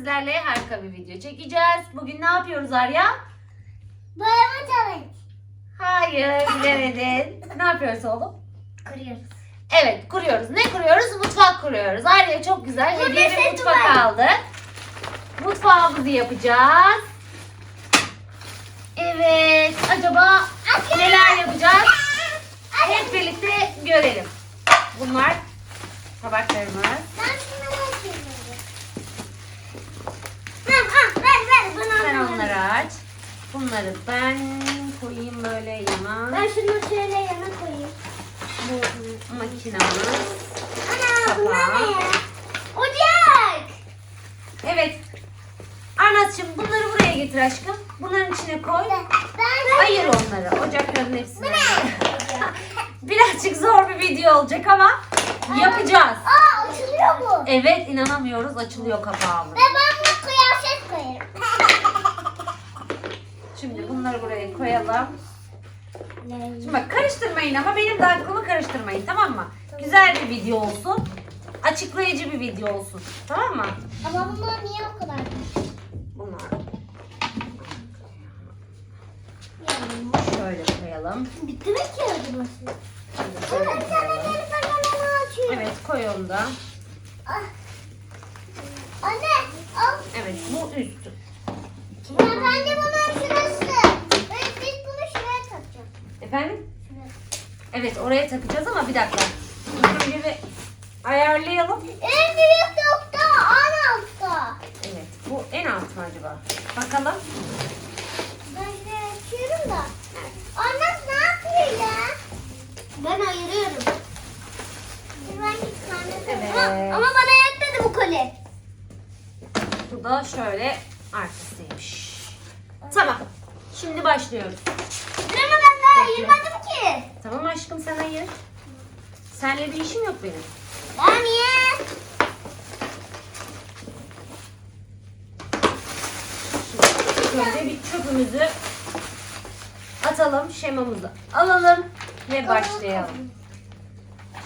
sizlerle harika bir video çekeceğiz. Bugün ne yapıyoruz Arya? Boyama challenge. Hayır bilemedin. ne yapıyoruz oğlum? Kuruyoruz. Evet kuruyoruz. Ne kuruyoruz? Mutfak kuruyoruz. Arya çok güzel. Hediye bir mutfak var. aldı. Mutfağımızı yapacağız. Evet. Acaba neler yapacağız? Hep birlikte görelim. Bunlar tabaklarımız. Ben şunu bakayım. Ha, ha, ver ver bana. Sen onları aç. Bunları ben koyayım böyle yana. Ben şunu şöyle yana koyayım. Bu makinamız. Ana bunlar ne ya? Ocak. Evet. Arnaz'cığım bunları buraya getir aşkım. Bunların içine koy. Ben Ayır onları. Ocakların hepsini. Birazcık zor bir video olacak ama yapacağız. Aa açılıyor bu. Evet inanamıyoruz açılıyor kapağımız. Ve ben Şimdi bunları buraya koyalım. Şimdi bak karıştırmayın ama benim de aklımı karıştırmayın tamam mı? Güzel bir video olsun. Açıklayıcı bir video olsun. Tamam mı? Ama bunlar niye o kadar? Bunlar Yani, şöyle koyalım. bitti mi ki acıması? Koyalım. gelip hemen açıyorum. Evet koy onu da. Ah. Anne, al. Evet bu üstü. Ya ben de bunun Efendim? Evet oraya takacağız ama bir dakika. Önce bir ayarlayalım. En büyük nokta en altta. Evet bu en alt mı acaba? Bakalım. Ben şuraya açıyorum da. Evet. Anne ne yapıyor ya? Ben ayırıyorum. Ben Evet. Ha, Ama bana yetmedi bu koli. Bu da şöyle arkasıymış. Tamam. Şimdi başlıyoruz. Ama ben. Ayırmadım ki. Tamam aşkım sen hayır. Senle bir işim yok benim. Ben niye? Şimdi önce bir çöpümüzü atalım. Şemamızı alalım ve başlayalım.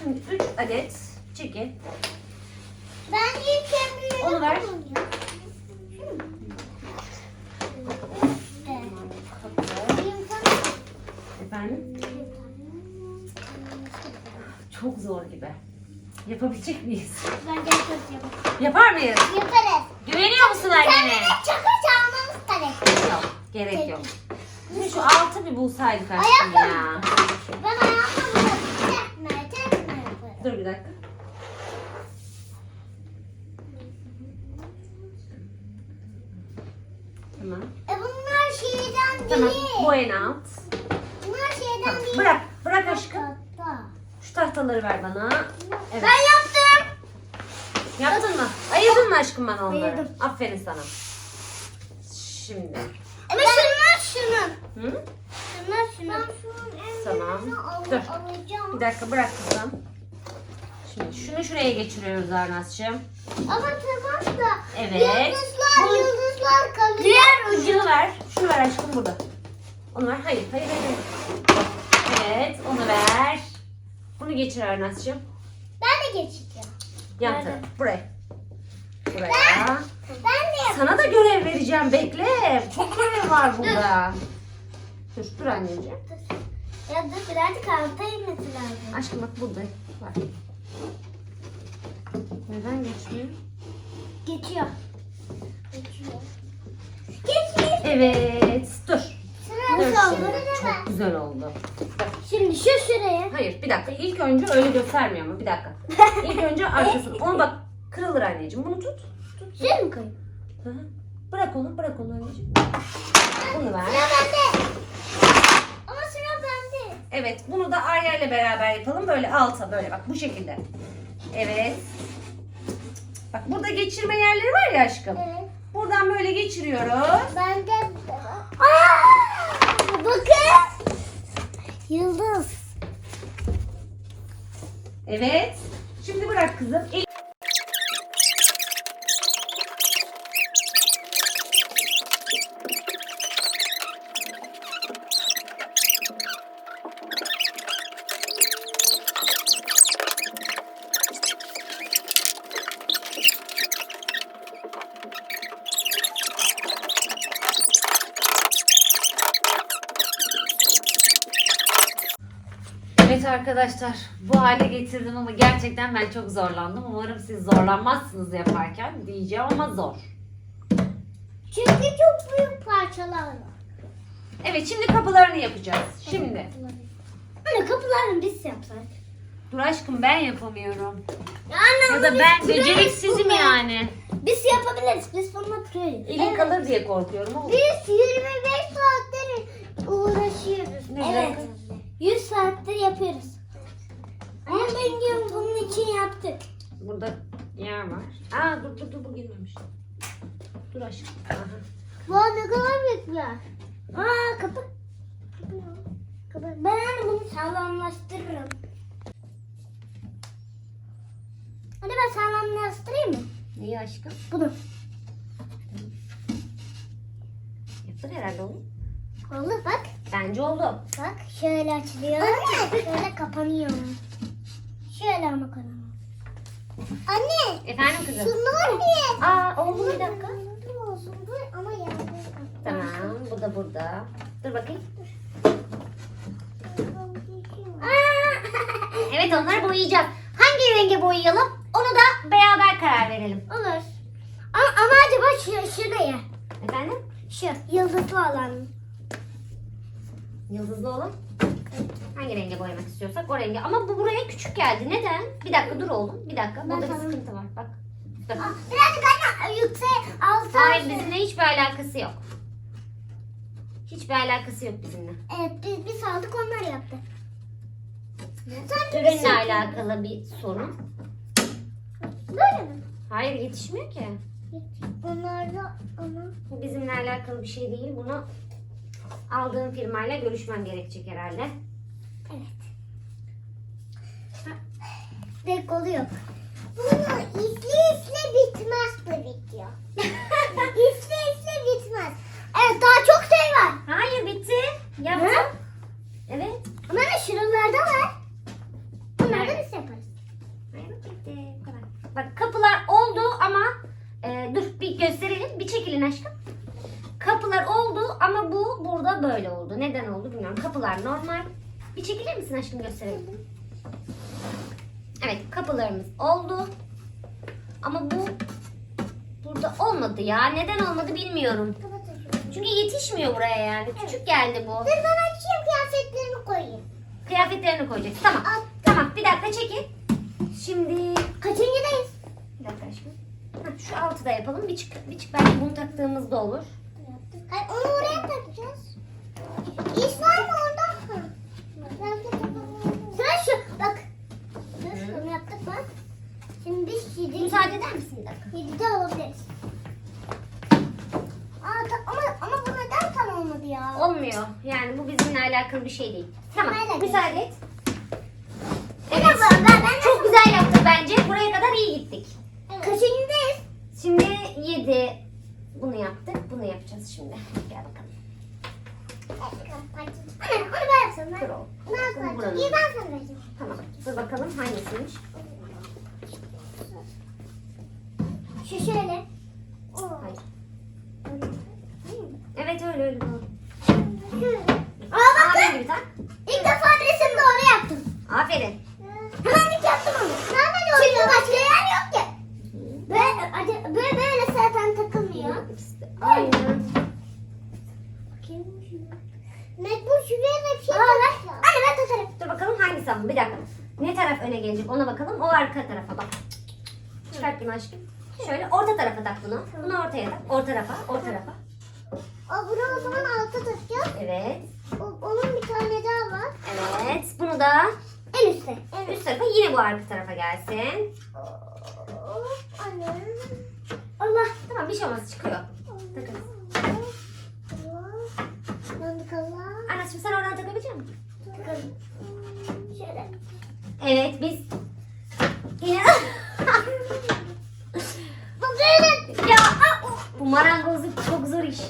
Şimdi 3 adet çeki. Ben büyüğünü Onu ver. Efendim? Çok zor gibi. Yapabilecek miyiz? Ben de yaparım. Yapar mıyız? Yaparız. Güveniyor musun annene? Kendine çakır çalmamız gerek. Yok. Gerek yok. Şimdi şu altı bir bulsaydık aşkım ya. Ben ayağımla bunu tekme yaparım. Dur bir dakika. Tamam. E bunlar şeyden Tamam. değil. Bu en. Bunlar şeyden Tamam. değil. Bırak. Bırak aşkım. Tahta. Şu tahtaları ver bana. Evet. Ben yaptım. Yaptın mı? Ayırdın mı aşkım bana onları? Ayırdım. Aferin sana. Şimdi. Ama şunlar şunun. Hı? Şunlar şunun. Ben şunun en Tamam. Dur. alacağım. Bir dakika bırak kızım. Şimdi şunu şuraya geçiriyoruz Arnaz'cığım. Ama tamam da Evet. yıldızlar Bu- yıldızlar kalıyor. Diğer Şunu ver. Şunu ver aşkım burada. Onu ver. Hayır, hayır. hayır. Evet, onu ver. Bunu geçir Arnaz'cığım. Ben de geçeceğim. Yan Nerede? taraf. Buraya. Buraya. Ben de yapacağım. Sana da görev vereceğim. Bekle. Çok görev var burada. Dur, dur anneciğim. Ya dur birazcık alta inmesi lazım. Aşkım bak burada var. Neden geçmiyor? Geçiyor. Geçiyor. Geçiyor. Evet. Dur. Sıra Dur şimdi. Çok güzel oldu. Şimdi şu şuraya. Hayır bir dakika. İlk önce öyle göstermiyor mu? Bir dakika. İlk önce arkasını. Onu bak kırılır anneciğim. Bunu tut. Şuraya mı koyayım? Hı hı. Bırak onu. Bırak onu anneciğim. Bunu ver. Sıra bende. Ama sıra bende. Evet. Bunu da Arya ile beraber yapalım. Böyle alta böyle bak bu şekilde. Evet. Bak burada geçirme yerleri var ya aşkım. Evet. Buradan böyle geçiriyoruz. Bende. Aa! Bakın. Yıldız. Evet. Şimdi bırak kızım. Arkadaşlar bu hale getirdim ama gerçekten ben çok zorlandım. Umarım siz zorlanmazsınız yaparken diyeceğim ama zor. Çünkü çok büyük parçalar var. Evet şimdi kapılarını yapacağız. Şimdi. Anne kapılarını biz yapsak. Dur aşkım ben yapamıyorum. Ya anne Ya da ben beceriksizim bunlar. yani. Biz yapabiliriz. Biz bununla proyuz. Elin kalır diye korkuyorum oğlum. Biz 25 saattir uğraşıyoruz. Ne evet. güzel. 100 saattir yapıyoruz. Ama ben diyorum bunun için yaptık. Burada yer var. Aa dur dur dur bu girmemiş. Dur aşkım. Aha. Bu ne kadar büyük bir yer. Aa kapı. Kapı. Kapı. Ben hani bunu sağlamlaştırırım. Hadi ben sağlamlaştırayım mı? Neyi aşkım? Bunu. Yaptın herhalde oğlum. Oldu bak. Bence oldu. Bak şöyle açılıyor. Şöyle kapanıyor. Şöyle ama kapanıyor. Anne. Efendim kızım. Şunlar ne? Aa oldu bir dakika. Dur olsun dur ama yerde. Tamam bu da burada. Dur bakayım. Evet onları boyayacağız. Hangi renge boyayalım? Onu da beraber karar verelim. Olur. Ama, ama acaba şu, şuraya. Efendim? Şu yıldızlı olan. Yıldızlı olan. Hangi renge boyamak istiyorsak o renge. Ama bu buraya küçük geldi. Neden? Bir dakika dur oğlum. Bir dakika. Burada bir sıkıntı var. Bak. Dur. Birazcık anne yüksek altı. Hayır bizimle hiçbir alakası yok. Hiçbir alakası yok bizimle. Evet biz, biz aldık onlar yaptı. Sanki Ürünle yaptık. alakalı bir sorun. Böyle mi? Hayır yetişmiyor ki. Onlarda ama. Bizimle alakalı bir şey değil. Bunu aldığım firmayla görüşmem gerekecek herhalde. Evet. Tek oluyor. Bunu izle izle bitmez bu video. izle izle bitmez. Evet daha çok şey var. Hayır bitti. Yaptım. Hı? Evet. Ama ne şuralarda var. Bunları da biz yaparız. Hayır bitti. Bu kadar. Bak kapılar oldu ama e, dur bir gösterelim. Bir çekilin aşkım. Kapılar oldu ama bu burada böyle oldu. Neden oldu bilmiyorum. Kapılar normal. Bir çekilir misin aşkım gösterelim. Evet kapılarımız oldu. Ama bu burada olmadı ya. Neden olmadı bilmiyorum. Çünkü yetişmiyor buraya yani. Küçük geldi bu. Dur ben açayım kıyafetlerimi koyayım. Kıyafetlerini koyacağız. Tamam. At. Tamam bir dakika çekin. Şimdi Kaçıncıdayız? bir dakika aşkım. Heh, şu altı da yapalım. Bir çık, bir çık belki bunu taktığımızda olur. Hayır, onu oraya takacağız. İş var mı orada? Hı. Sen şu bak. Dur şunu yaptık bak. Şimdi biz yedi, Müsaade eder misin bir dakika? yedide alabiliriz. Aa, ta- ama, ama bu neden tam olmadı ya? Olmuyor. Yani bu alakalı bir şey değil. Tamam. Müsaade et. Evet. Çok güzel yaptık bence. Buraya kadar iyi gittik. Kaçıncıdayız? Şimdi 7 bunu yaptık. Bunu yapacağız şimdi. Gel bakalım. Anne onu ben yapsam ben. Dur oğlum. Ben Bunu sana. buranın. İyi ben sana vereceğim. Tamam. Dur bakalım hangisiymiş. Şu şöyle. Hayır. Evet öyle öyle doğru. Tak. İlk defa resim doğru yaptım. Aferin. Hemen ilk yaptım onu. Çünkü başka yer yok ki. Böyle, böyle, böyle zaten takılmıyor. Aynı. Mecbur şuraya da bir şey Aa, Anne ben takarım. Dur bakalım hangisi ama bir dakika. Ne taraf öne gelecek ona bakalım. O arka tarafa bak. Çıkart bunu aşkım. Şöyle orta tarafa tak bunu. Bunu ortaya tak. O tarafa, o tarafa. O bunu o zaman alta takacağız. Evet. Onun bir tane daha var. Evet. Bunu da En üstte. En üst tarafa yine bu arka tarafa gelsin. Anne. Allah. Tamam bir şey olmaz çıkıyor. Takarız. Döndük Allah. Anacığım sen oradan takabilecek misin? Takalım. Şöyle. Evet biz yine Bu marangozluk çok zor iş.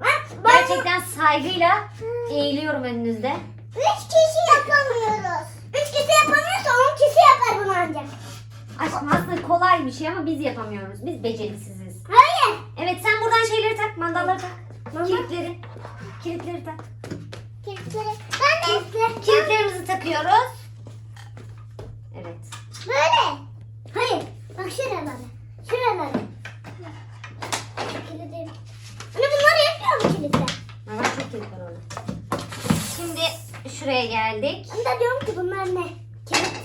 Ben Gerçekten saygıyla eğiliyorum önünüzde. üç kişi yapamıyoruz. Üç kişi yapamıyorsa on kişi yapar bunu ancak. Aşkım aslında kolay bir şey ama biz yapamıyoruz. Biz beceriksiziz. Hayır. Evet sen buradan şeyleri tak, mandalları tak. Kilitleri. Kilitleri tak. Kilitleri. Ben de. Kilitlerimizi takıyoruz. Böyle. Hayır. Bak şuralara. Şuralara. Kilidi. Anne bunlar yapmıyor mu kilitler? Ha, var çok kilit var orada. Şimdi şuraya geldik. Ben de diyorum ki bunlar ne? Kilit.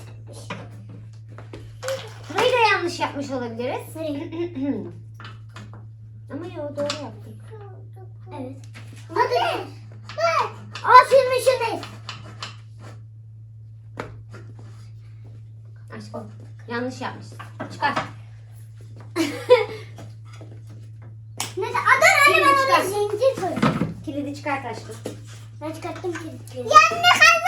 Burayı da yanlış yapmış olabiliriz. Ama yo doğru yaptık. Evet. Hadi. Filmin şuradayız. Aşkım yanlış yapmışız. Çıkar. Neyse adı anne ben çıkar. zincir koydum. Kilidi çıkart aşkım. Ben çıkarttım kilitleri. Yandı kaza.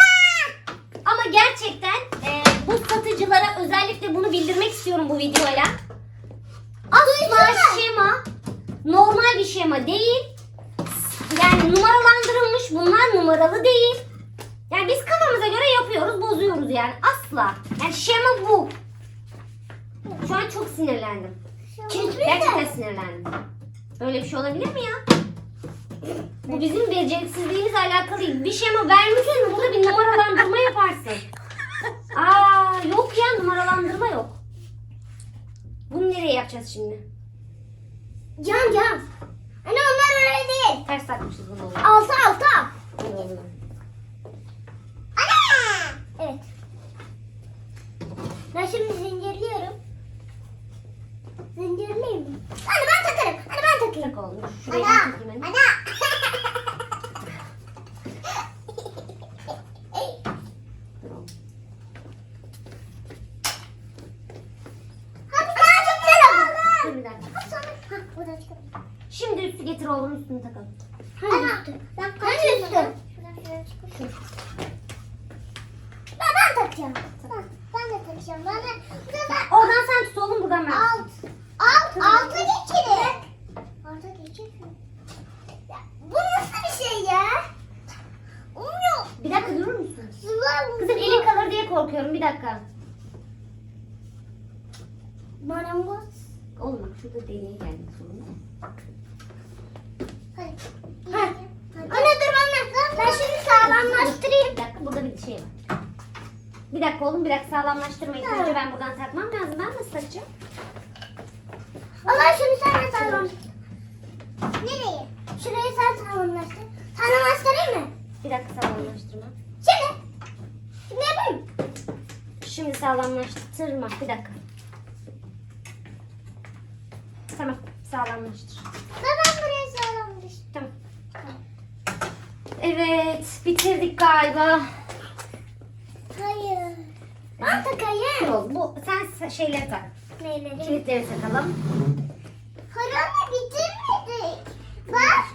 Ama gerçekten e, bu satıcılara özellikle bunu bildirmek istiyorum bu videoyla. Asla şema normal bir şema değil. Yani numaralandırılmış bunlar numaralı değil. Yani biz kafamıza göre yapıyoruz, bozuyoruz yani. Asla. Yani şema bu. Şu an çok sinirlendim. Gerçekten de. sinirlendim. Böyle bir şey olabilir mi ya? Bu bizim beceriksizliğimizle alakalı değil. Bir şema vermişsin mi burada bir numaralandırma yaparsın. Aa yok ya numaralandırma yok. Bunu nereye yapacağız şimdi? Cam cam. Anne onlar öyle değil. Ters takmışız bunu. altı. Oldu. Ana. Evet. Ben şimdi zincirliyorum. Zincirleyeyim mi? Anne ben takarım. Anne ben takayım. Tak olmuş. Şuraya Ana. Ana. Dur oğlum. Hadi daha çok güzel Dur oldu. bir dakika. Hadi sonra. Hah buradan çıkalım. Şimdi üstü getir oğlum üstünü takalım. Ana. Ben kaçayım üstü. Şu. Ben, ben takacağım. Ben, ben de takacağım. Ben de. Oradan sen tut oğlum buradan ben. alt. Alt. Alta geçelim. Alta geçelim. Bu nasıl bir şey ya? Olmuyor. Bir dakika durur musun? Sıvı Kızım elin kalır diye korkuyorum bir dakika. Marangoz. Oğlum şurada deliğe geldik sonunda. Hadi. Hadi. Anne dur anne. Ben şimdi sağlamlaştırayım. Bir dakika burada bir şey var. Bir dakika oğlum bir dakika sağlamlaştırmayın. Önce ben buradan takmam lazım. Ben nasıl takacağım? Allah şunu sen de sağlam. Nereye? Şurayı sen sağlamlaştır. Sağlamlaştırayım mı? Bir dakika sağlamlaştırma. Şimdi. Şimdi yapayım. Şimdi sağlamlaştırma. Bir dakika. Tamam sağlamlaştır. Ben buraya sağlamlaştır. Tamam. Evet bitirdik galiba. Hayır. Ben Oğlum bu sen şeyleri tak. Neyleri? Kilitleri takalım. Anne bitirmedik. Bak.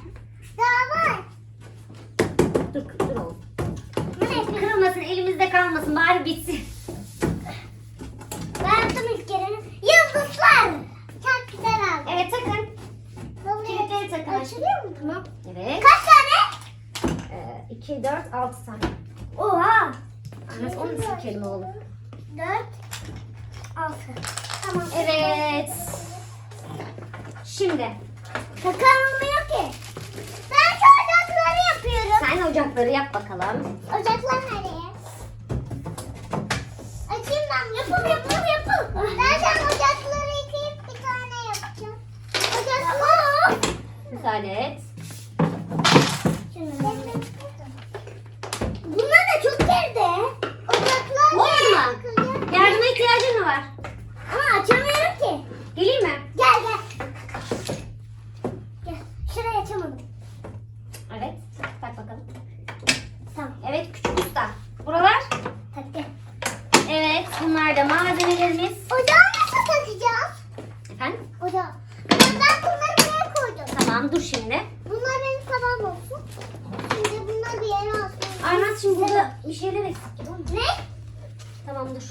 Daha var. Dur dur oğlum. Ne? Kırılmasın elimizde kalmasın bari bitsin. Ben yaptım ilk kere. Yıldızlar. Çok güzel oldu. Evet takın. Kilitleri takın. Açılıyor mu? Tamam. Evet. Kaç tane? 2, 4, 6 tane. Oha. Nasıl, o nasıl bir kelime oğlum? Dört. Altı. Tamam. Evet. Şimdi Takılmıyor ki. Ben şu ocakları yapıyorum. sen ocakları yap bakalım. Ocaklar nereye? Açayım ben. Yapıl yapıl yapıl. Ben sen ocakları yıkayıp bir tane yapacağım. Ocaklar. Müsaade et. Bunlar da çok geride. Ocaklar Oldu mu? yıkılıyor. Yardıma ihtiyacın mı var? Ama açamıyorum ki. Geleyim mi? Gel gel. Gel. Şurayı açamadım. Evet. Tak bakalım. Tamam. Evet küçük usta. Buralar. Hadi gel. Evet bunlar da malzemelerimiz. Ocağı nasıl takacağız? Efendim? Ocağı. Ben bunları buraya koydum. Tamam dur şimdi. Bunlar benim tabağım olsun. Şimdi bunlar bir yere olsun. Arnaz şimdi burada bir şeyler eksik gibi ama. Ne? Tamam dur.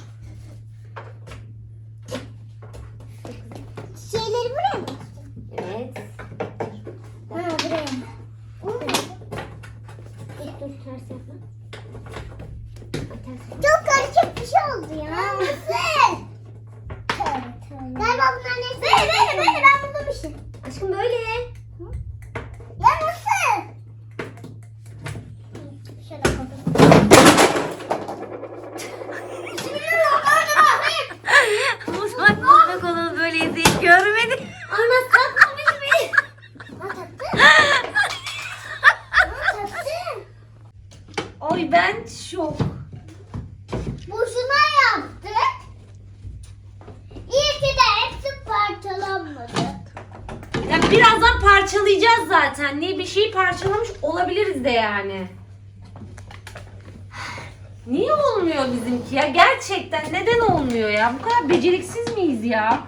Şeyleri buraya mı? Evet. Ha buraya. Dur ters yapma. Çok karışık bir şey oldu ya. Nasıl? Galiba bunlar ne? Böyle böyle böyle ben buldum işte. Aşkım böyle. Ya nasıl? Şöyle koydum. Bismillahirrahmanirrahim. Parçalayacağız zaten. Niye bir şeyi parçalamış olabiliriz de yani. Niye olmuyor bizimki ya? Gerçekten neden olmuyor ya? Bu kadar beceriksiz miyiz ya?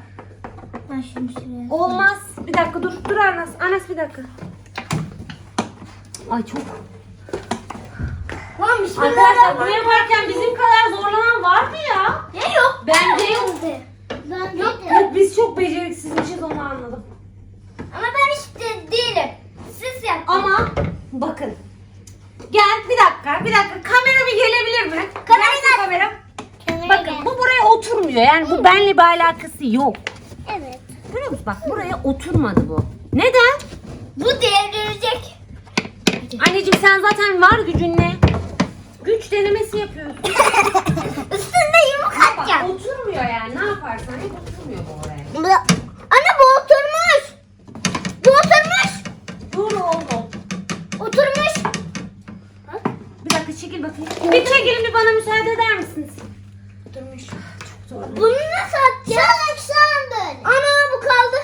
Ben şunu şuraya. Olmaz. Bir dakika dur. Dur Anas. Anas bir dakika. Ay çok. Tamam Arkadaşlar bunu yaparken bizim kadar zorlanan var mı ya? Ne yok? Bence yok. Ben yok. Yok biz çok beceriksizmişiz onu anladım. Ama ben işte değilim. Siz yap. Ama bakın. Gel bir dakika bir dakika kamera bir gelebilir mi? Kamera kamera. Bakın bu buraya oturmuyor yani bu benle bir alakası yok. Evet. Görüyor musun bak buraya oturmadı bu. Neden? Bu devrilecek. Anneciğim sen zaten var gücünle. Güç denemesi yapıyorsun. Üstünde yumruk atacağım. oturmuyor yani ne yaparsan hep oturmuyor bu oraya. Bu, anne bu oturmuş. Bu oturmuş. Dur oğlum. Oturmuş. Bir dakika çekil bakayım. Bir çekilin bir bana müsaade eder misiniz? Oturmuş. Çok zor. Bunu nasıl atacağız? Salak sandın. Ana bu kaldı.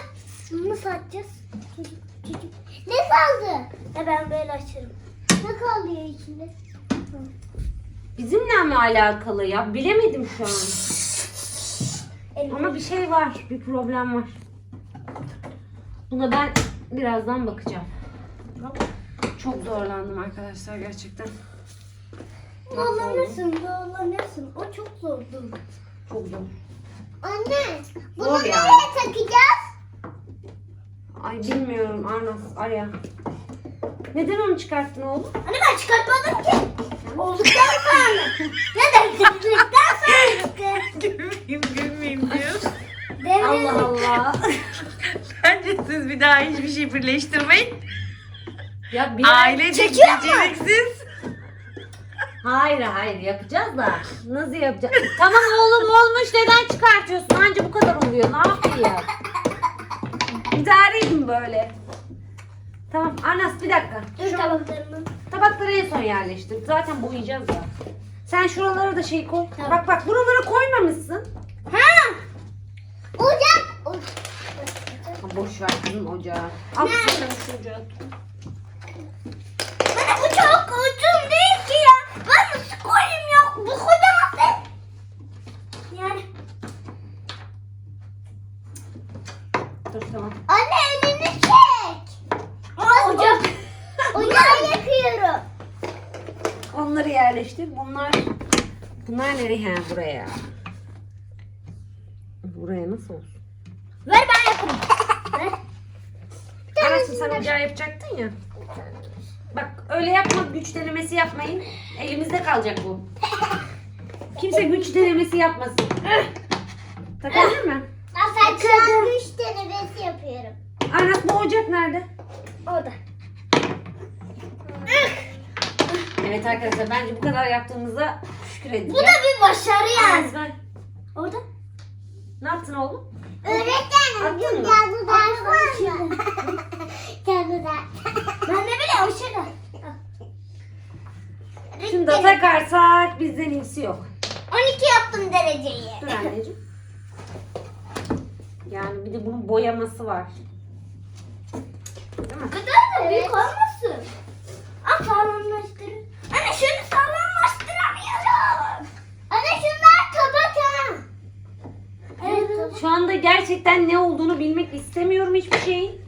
Bunu nasıl atacağız? Çocuk, çocuk. Ne kaldı? E ben böyle açarım. Ne kaldı ya içinde? Bizimle mi alakalı ya? Bilemedim şu an. Elim. Ama bir şey var. Bir problem var. Buna ben birazdan bakacağım. Çok zorlandım arkadaşlar gerçekten. Dolanırsın, dolanırsın. O çok zordu. Çok zor. Anne, bunu Zor nereye yani. takacağız? Ay bilmiyorum Arnas Arya. Neden onu çıkarttın oğlum? Anne ben çıkartmadım ki. Olduktan sonra. Neden? Kırdıktan sonra. Gülmeyeyim gülmeyeyim diyor. Allah Allah. Bence siz bir daha hiçbir şey birleştirmeyin. Ya bir mu? beceriksiz. Hayır hayır yapacağız da. Nasıl yapacağız? tamam oğlum olmuş neden çıkartıyorsun? Anca bu kadar oluyor. Ne yapayım? İdare edin böyle. Tamam Arnas bir dakika. Dur tabaklarımı. Tabakları en son yerleştir. Zaten boyayacağız ya. Sen şuralara da şey koy. Tamam. Bak bak buralara koymamışsın. Ha! Ocak. Boş ver kızım ocağı. Al kızım şu ocağı. Uzun değil ki ya. Ben nasıl koyayım ya? Bu kocaman değil. Yani. Dur tamam. Anne elini çek. Ocak. Ocağı yakıyorum. Onları yerleştir. Bunlar bunlar nereye? Ha buraya. Buraya nasıl olsun? Ver ben yaparım. Ver. Anasını sen ocağı yapacaktın ya. Öyle yapma güç denemesi yapmayın. Elimizde kalacak bu. Kimse güç denemesi yapmasın. Takabilir mi? Ben şu an güç denemesi yapıyorum. Anas bu ocak nerede? Orada. Evet arkadaşlar bence bu kadar yaptığımızda şükür Bu edeceğiz. da bir başarı yani. Anas ver. Orada. Ne yaptın oğlum? Öğretmenim Attın mı? cadı ders var mı? Cadı ders. Ben ne bileyim o Şimdi de takarsak bizden iyisi yok. 12 yaptım dereceyi. Dur anneciğim. Yani bir de bunun boyaması var. Değil mi? Bu kadar da büyük olmasın. Aa sağlamlaştırın. Anne şunu sağlamlaştıramıyorum. Anne şunlar tabak ha. Evet. Şu anda gerçekten ne olduğunu bilmek istemiyorum hiçbir şeyin.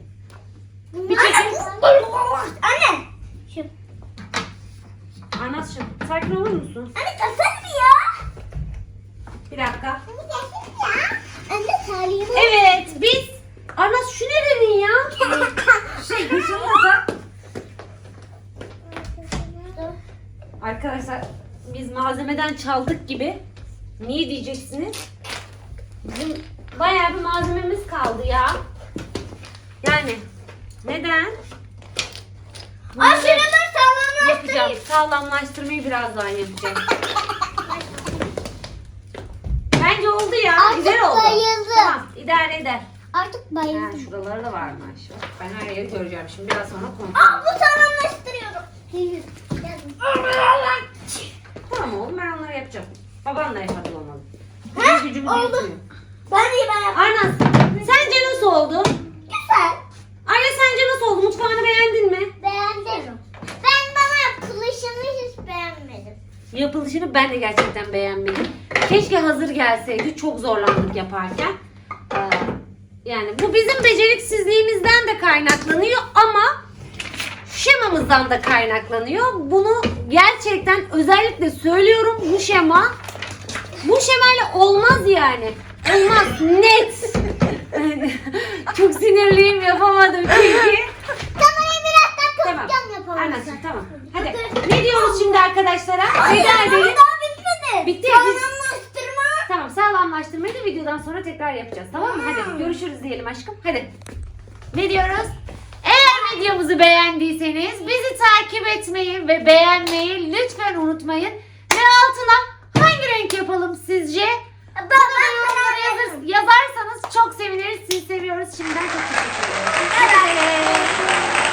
Bir çekin. Anne. Şu. Anas'cığım sakin olur musun? Anne tasar mı ya? Bir dakika. Anne tasar ya. Anne salim. Evet biz Anas şu nerenin ya? Şey şunu da tak. Arkadaşlar biz malzemeden çaldık gibi. Niye diyeceksiniz? Bizim bayağı bir malzememiz kaldı ya. Yani neden? Aa şunu dur sağlamlaştırayım. Yapacağım. Sağlamlaştırmayı birazdan yapacağım. Bence oldu ya. Artık Güzel oldu. bayıldım. Tamam idare eder. Artık Ha, bayıldım. şuraları da varmış. Ben her yeri göreceğim şimdi biraz sonra kontrol Aa bu sağlamlaştırıyorum. Tamam oğlum ben onları yapacağım. Baban da yapar olmalı. Bizim oldu. yetmiyor. Ben iyi ben yaptım. Arnaz sence nasıl oldu? Güzel. Arya sence nasıl oldu? Mutfağını beğendin mi? Beğendim. Ben bana yapılışını hiç beğenmedim. Yapılışını ben de gerçekten beğenmedim. Keşke hazır gelseydi. Çok zorlandık yaparken. Ee, yani bu bizim beceriksizliğimizden de kaynaklanıyor ama şemamızdan da kaynaklanıyor. Bunu gerçekten özellikle söylüyorum bu şema bu şemayla olmaz yani. Olmaz net. Çok sinirliyim yapamadım çünkü. Tamam Emirhan Tamam. kapacağım yapalım. Anneciğim tamam. Hadi. Ne diyoruz şimdi arkadaşlara? Veda edelim. Daha bitmedi. Bitti. Sağlamlaştırma. Tamam sağlamlaştırmayı da videodan sonra tekrar yapacağız. Tamam mı? Hadi görüşürüz diyelim aşkım. Hadi. Ne diyoruz? videomuzu beğendiyseniz bizi takip etmeyi ve beğenmeyi lütfen unutmayın. Ve altına hangi renk yapalım sizce? Yorumlara yazır, yazarsanız çok seviniriz. Sizi seviyoruz. Şimdiden çok teşekkür ederiz. Evet.